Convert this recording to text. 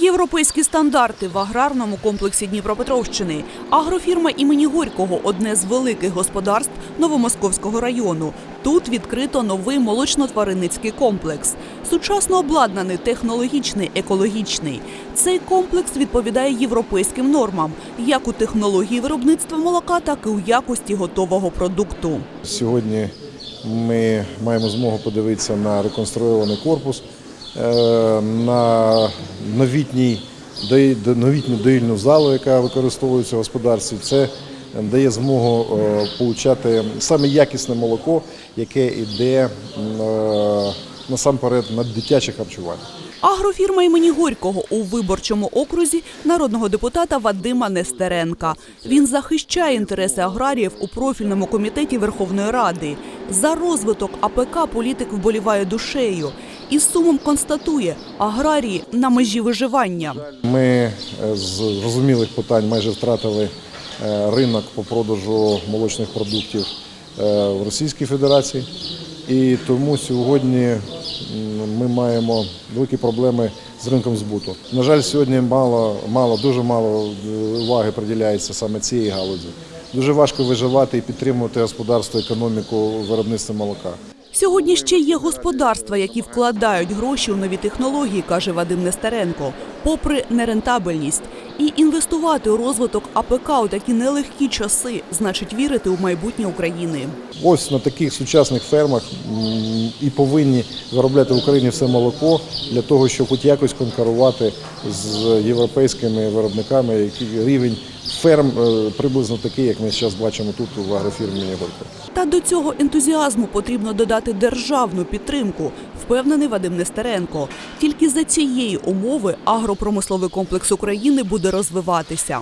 Європейські стандарти в аграрному комплексі Дніпропетровщини. Агрофірма імені Горького одне з великих господарств Новомосковського району. Тут відкрито новий молочно-тваринницький комплекс. Сучасно обладнаний, технологічний, екологічний. Цей комплекс відповідає європейським нормам, як у технології виробництва молока, так і у якості готового продукту. Сьогодні ми маємо змогу подивитися на реконструйований корпус, на новітній, новітню доїльну залу, яка використовується в господарстві. Це дає змогу е, получати саме якісне молоко, яке йде е, насамперед на дитяче харчування. Агрофірма імені Горького у виборчому окрузі народного депутата Вадима Нестеренка. Він захищає інтереси аграріїв у профільному комітеті Верховної Ради. За розвиток АПК політик вболіває душею і сумом констатує, аграрії на межі виживання. Ми е, з зрозумілих питань майже втратили е, ринок по продажу молочних продуктів е, в Російській Федерації. І тому сьогодні ми маємо великі проблеми з ринком збуту. На жаль, сьогодні мало, мало, дуже мало уваги приділяється саме цій галузі. Дуже важко виживати і підтримувати господарство, економіку виробництва молока. Сьогодні ще є господарства, які вкладають гроші у нові технології, каже Вадим Нестеренко, попри нерентабельність. І інвестувати у розвиток АПК у такі нелегкі часи значить вірити у майбутнє України. Ось на таких сучасних фермах і повинні виробляти в Україні все молоко для того, щоб хоч якось конкурувати з європейськими виробниками, який рівень ферм е, приблизно такий, як ми зараз бачимо тут в агрофірмі Горько. Та до цього ентузіазму потрібно додати державну підтримку, впевнений Вадим Нестеренко. Тільки за цієї умови агропромисловий комплекс України буде розвиватися.